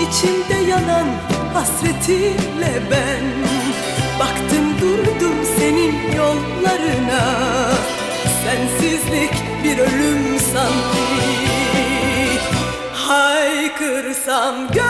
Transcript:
İçimde yanan hasretinle ben Baktım durdum senin yollarına. Sensizlik bir ölüm sanki. Haykırsam gör